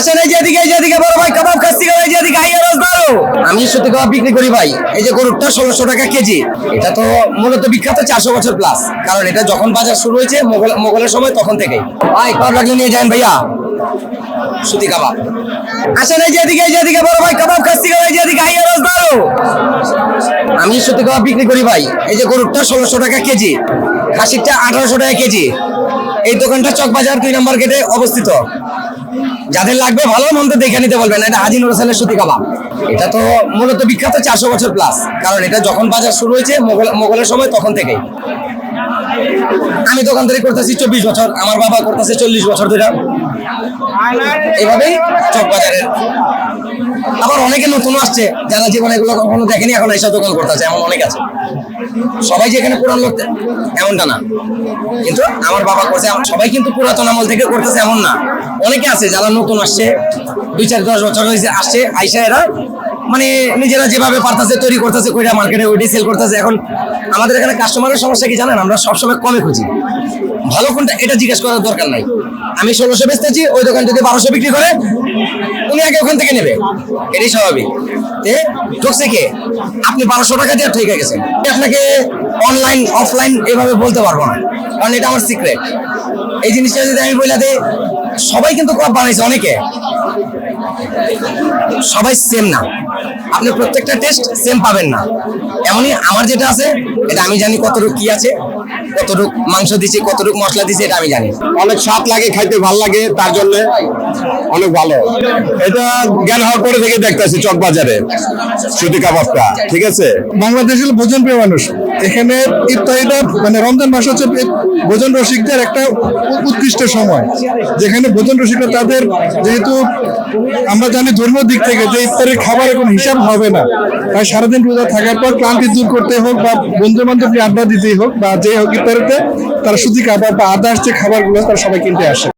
আসেন এই যেদিকে যেদিকে বড় ভাই কাবাব খাচ্ছি এই যেদিকে আইয়া রোজ বারো। আমি সত্যি কাবাব বিক্রি করি ভাই। এই যে গরুটা ষোলোশো টাকা কেজি। এটা তো মূলত বিখ্যাত চারশো বছর প্লাস কারণ এটা যখন বাজার শুরু হয়েছে মোগল মোগলের সময় তখন থেকেই। ভাই কাবাব লাগলে নিয়ে যান ভাইয়া। সুতি কাবাব। আসেন এই যেদিকে যেদিকে বড় ভাই কাবাব খাচ্ছি এই যেদিকে আইয়া রোজ বারো। আমি সত্যি কাবাব বিক্রি করি ভাই। এই যে গরুটা ষোলোশো টাকা কেজি। খাসিরটা আঠারোশো টাকা কেজি। এই দোকানটা চকবাজার দুই নম্বর গেটে অবস্থিত। যাদের লাগবে ভালো, মন্দ দেখে নিতে বলবেন। এটা হাজি নুর হোসেনের সুতি কাবাব। এটা তো মূলত বিখ্যাত চারশো বছর প্লাস কারণ এটা যখন বাজার শুরু হয়েছে, মোগল, মোগলের সময়, তখন থেকেই। আমি দোকানদারি করতেছি চব্বিশ বছর, আমার বাবা করতেছে চল্লিশ বছর ধরে। এভাবেই চক বাজারের আবার অনেকে নতুন আসছে, যারা জীবনে এগুলো কখনো দেখেনি, এখন এইসব দোকান করতে আছে এমন অনেক আছে। সবাই যে এখানে পুরান লোক, এমনটা না। কিন্তু আমার বাবা করছে সবাই কিন্তু পুরাতন আমল থেকে করতেছে, এমন না। অনেকে আছে যারা নতুন আসছে, দুই চার দশ বছর হয়েছে, আসছে, আইসা এরা মানে নিজেরা যেভাবে পারতেছে, তৈরি করতেছে, কইরা মার্কেটে ওইটাই সেল করতেছে। এখন আমাদের এখানে কাস্টমারের সমস্যা কি জানেন? আমরা সবসময় কমে খুঁজি। ভালো কোনটা, এটা জিজ্ঞেস করার দরকার নাই। আমি ষোলোশো বেচতেছি, ওই দোকান যদি বারোশো বিক্রি করে, উনি আগে ওখান থেকে নেবে। এটাই স্বাভাবিক। তে ঢুকছে কে? আপনি বারোশো টাকা দিয়ে ঠিক গেছেন। আপনাকে অনলাইন অফলাইন এভাবে বলতে পারব না। কারণ এটা আমার সিক্রেট এই জিনিসটা যদি আমি বলে দিই সবাই কিন্তু কপ বানাইছে অনেকে। সবাই সেম না। আপনি প্রত্যেকটা টেস্ট সেম পাবেন না। এমনই আমার যেটা আছে এটা আমি জানি কতটুকু কি আছে কতটুকু মাংস দিছি কতটুকু মশলা দিছি এটা আমি জানি। অনেক স্বাদ লাগে খাইতে ভালো লাগে তার জন্য অনেক ভালো। এটা জ্ঞান হওয়ার পরে থেকে দেখতেছি চক বাজারে সুতি কাবাবটা ঠিক আছে? বাংলাদেশ হলো ভোজন প্রিয় মানুষ এখানে ইফতারিটা মানে রমজান মাস হচ্ছে ভোজন রসিকদের একটা উৎকৃষ্ট সময়। যেখানে ভোজন রসিকরা তাদের যেহেতু আমরা জানি ধর্মীয় দিক থেকে যে ইফতারের খাবারের কোনো হিসাব হবে না। তাই সারাদিন রোজা থাকার পর ক্লান্তি দূর করতে হোক বা বন্ধু বান্ধব নিয়ে আড্ডা দিতেই হোক বা যে হোক ইফতারিতে তারা সুতি খাবার বা আদার্স যে খাবারগুলো তারা সবাই কিনতে আসে।